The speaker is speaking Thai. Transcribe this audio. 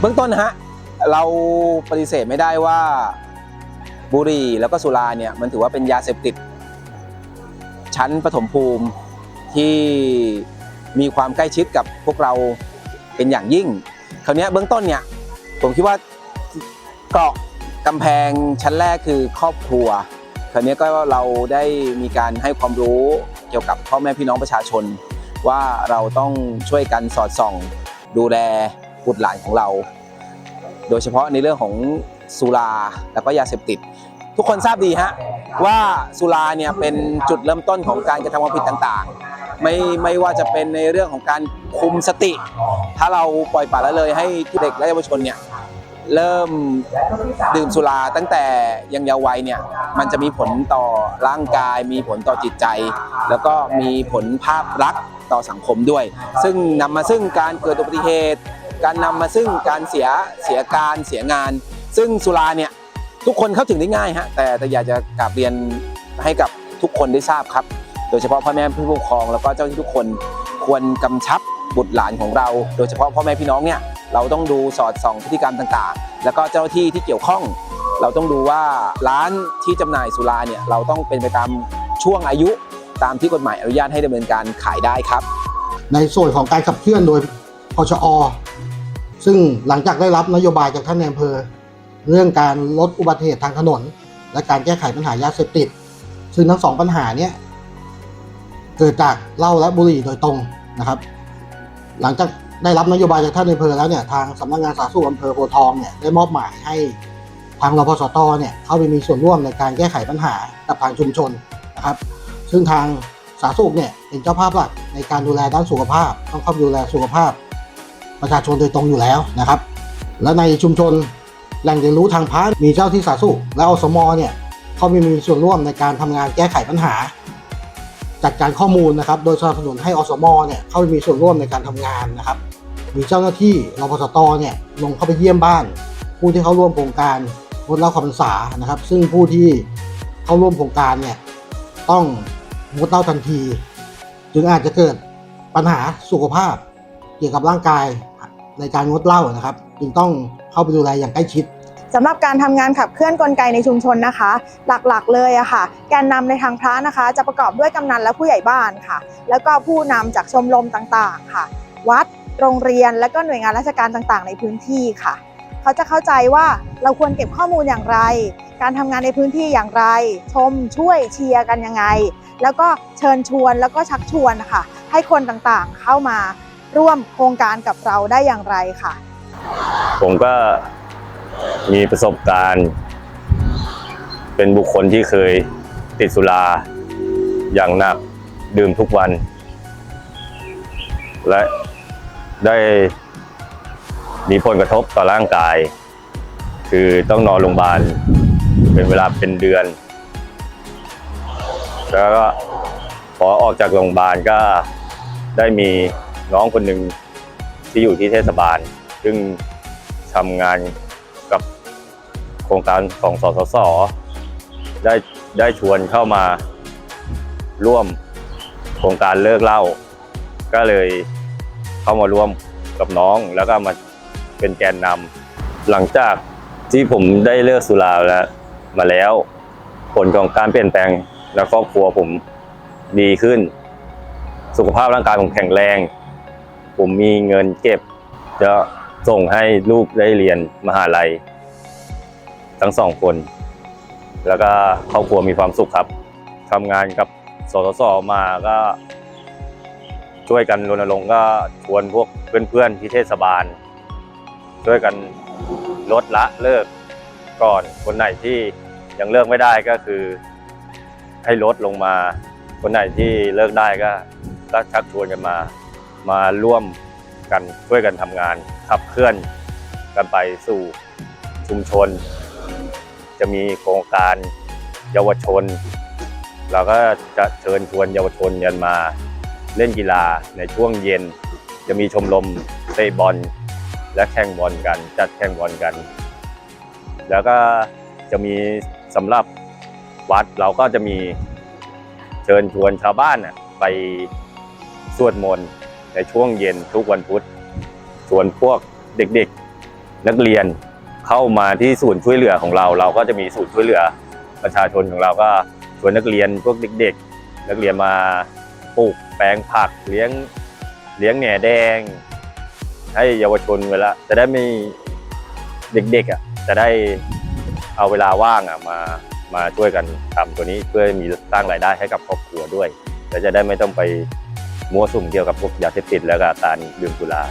เบื้องต้นนะฮะเราปฏิเสธไม่ได้ว่าบุหรี่แล้วก็สุราเนี่ยมันถือว่าเป็นยาเสพติด ชั้นปฐมภูมิที่มีความใกล้ชิดกับพวกเราเป็นอย่างยิ่ง คราวนี้เบื้องต้นเนี่ยผมคิดว่าเกาะกำแพงชั้นแรกคือครอบครัว คราวนี้ก็เราได้มีการให้ความรู้เกี่ยวกับพ่อแม่พี่น้องประชาชน ว่าเราต้องช่วยกันสอดส่อง ดูแล บุตรหลานของเรา โดยเฉพาะในเรื่องของสุราแล้วก็ยาเสพติด ทุกคนทราบดีฮะว่าสุราเนี่ยเป็นจุดเริ่มต้นของการกระทำความผิดต่างๆ ไม่ไม่ว่าจะเป็นในเรื่องของการคุมสติ ถ้าเราปล่อยปละละเลยให้เด็กและเยาวชนเนี่ยเริ่มดื่มสุราตั้งแต่ยังเยาว์วัยเนี่ยมันจะมีผลต่อร่างกาย มีผลต่อจิตใจ แล้วก็มีผลภาพลักษณ์ต่อสังคมด้วย ซึ่งนำมาซึ่งการเกิดอุบัติเหตุ การนำมาซึ่งการเสียเสียการเสียงาน ซึ่งสุราเนี่ยทุกคนเข้าถึงได้ง่ายฮะแต่แต่อยากจะกราบเรียนให้กับทุกคนได้ทราบครับ โดยเฉพาะพ่อแม่ผู้ปกครองแล้วก็เจ้าที่ทุกคนควรกำชับบุตรหลานของเรา โดยเฉพาะพ่อแม่พี่น้องเนี่ยเราต้องดูสอดส่องพฤติกรรมต่างๆ แล้วก็เจ้าหน้าที่ที่เกี่ยวข้อง เราต้องดูว่าร้านที่จำหน่ายสุราเนี่ยเราต้องเป็นไปตามช่วงอายุตามที่กฎหมายอนุญาตให้ดำเนินการขายได้ครับ ในส่วนของการขับเคลื่อนโดยพชอ ซึ่งหลังจากได้รับนโยบายจากท่านในอำเภอ เรื่องการลดอุบัติเหตุทางถนน และการแก้ไขปัญหายาเสพติด ซึ่งทั้งสองปัญหาเนี้ยเกิดจากเหล้าและบุหรี่โดยตรงนะครับ หลังจากได้รับนโยบายจากท่านในอำเภอแล้วเนี่ยทางสำนักงานสาธารณสุขอำเภอโพทองเนี่ยได้มอบหมายให้ทางรพสตเนี่ยเข้าไปมีส่วนร่วมในการแก้ไขปัญหากับทางชุมชนนะครับ ซึ่งทางสาธารณสุขเนี่ยเป็นเจ้าภาพหลักในการดูแลด้านสุขภาพ ต้องเข้าดูแลสุขภาพ ประชาชนโดยตรงอยู่แล้วนะครับ และในชุมชนแหล่งเรียนรู้ทางพาณิชย์มีเจ้าที่สาธารณสุขและอสมเนี่ยเขาไปมีส่วนร่วมในการทำงานแก้ไขปัญหา จัดการข้อมูลนะครับ โดยสนับสนุนให้อสมเนี่ยเข้าไปมีส่วนร่วมในการทำงานนะครับ มีเจ้าหน้าที่รพสตเนี่ยลงเข้าไปเยี่ยมบ้าน ผู้ที่เข้าร่วมโครงการงดเล้าขาวพรรษานะครับ ซึ่งผู้ที่เข้าร่วมโครงการเนี่ยต้องงดเหล้าทันที จึงอาจจะเกิดปัญหาสุขภาพเกี่ยวกับร่างกาย ในการงดเหล้านะครับ จึงต้องเข้าไปดูแลอย่างใกล้ชิดสำหรับการทำงานขับเคลื่อนกลไกในชุมชนนะคะ หลักๆเลยอะค่ะ แกนนำในทางพระนะคะ จะประกอบด้วยกำนันและผู้ใหญ่บ้านค่ะ แล้วก็ผู้นำจากชมรมต่างๆ ค่ะ วัด โรงเรียน และก็หน่วยงานราชการต่างๆ ในพื้นที่ค่ะ เขาจะเข้าใจว่าเราควรเก็บข้อมูลอย่างไร การทำงานในพื้นที่อย่างไร ชมช่วยเชียร์กันยังไง แล้วก็เชิญชวนแล้วก็ชักชวนค่ะ ให้คนต่างๆเข้ามา ร่วมโครงการกับเราได้อย่างไรค่ะ ผมก็มีประสบการณ์ เป็นบุคคลที่เคยติดสุราอย่างหนักดื่มทุกวัน และได้มีผลกระทบต่อร่างกาย คือต้องนอนโรงพยาบาล เป็นเวลาเป็นเดือน แล้วก็พอออกจากโรงพยาบาลก็ได้มี น้องคนหนึ่งที่อยู่ที่เทศบาล ซึ่งทำงานกับโครงการของสสสได้ได้ชวนเข้ามาร่วมโครงการเลิกเหล้าก็เลยเข้ามาร่วมกับน้องแล้วก็มาเป็นแกนนำหลังจากที่ผมได้เลิกสุราแล้วมาแล้ว ผลของการเปลี่ยนแปลงและครอบครัวผมดีขึ้น สุขภาพร่างกายผมแข็งแรง ผมมีเงินเก็บ จะส่งให้ลูกได้เรียนมหาลัย ทั้งสองคน แล้วก็ครอบครัวมีความสุขครับทำงานกับสสสมาก็ช่วยกันรณรงค์ก็ชวนพวกเพื่อนๆที่เทศบาล ช่วยกันลดละเลิกก่อนคนไหนที่ยังเลิกไม่ได้ก็คือ ให้ลดลงมา คนไหนที่เลิกได้ก็ก็ชักชวนกันมา มาร่วมกันช่วยกันทำงาน ขับเคลื่อนกันไปสู่ชุมชน จะมีโครงการเยาวชน เราก็จะเชิญชวนเยาวชนกันมาเล่นกีฬาในช่วงเย็น จะมีชมรมเตะบอล และแข่งบอลกัน จัดแข่งบอลกัน แล้วก็จะมีสำหรับวัดเราก็จะมีเชิญชวนชาวบ้านไปสวดมนต์ ในช่วงเย็นทุกวันพุธชวนพวกเด็กๆนักเรียนเข้ามาที่ศูนย์ช่วยเหลือของเรา เราก็จะมีศูนย์ช่วยเหลือประชาชนของเราก็ชวนนักเรียนพวกเด็ก ๆ นักเรียนมาปลูกแปลงผักเลี้ยงเลี้ยงแหน่แดง ให้เยาวชนเวลาจะได้ไม่เด็กๆอะจะได้เอาเวลาว่างอะมามาช่วยกันทำตัวนี้เพื่อมีสร้างรายได้ให้กับครอบครัวด้วยและจะได้ไม่ต้องไป มั่วสุมเกี่ยวกับพวกยาเสพติดแล้วก็ตารดื่มสุรา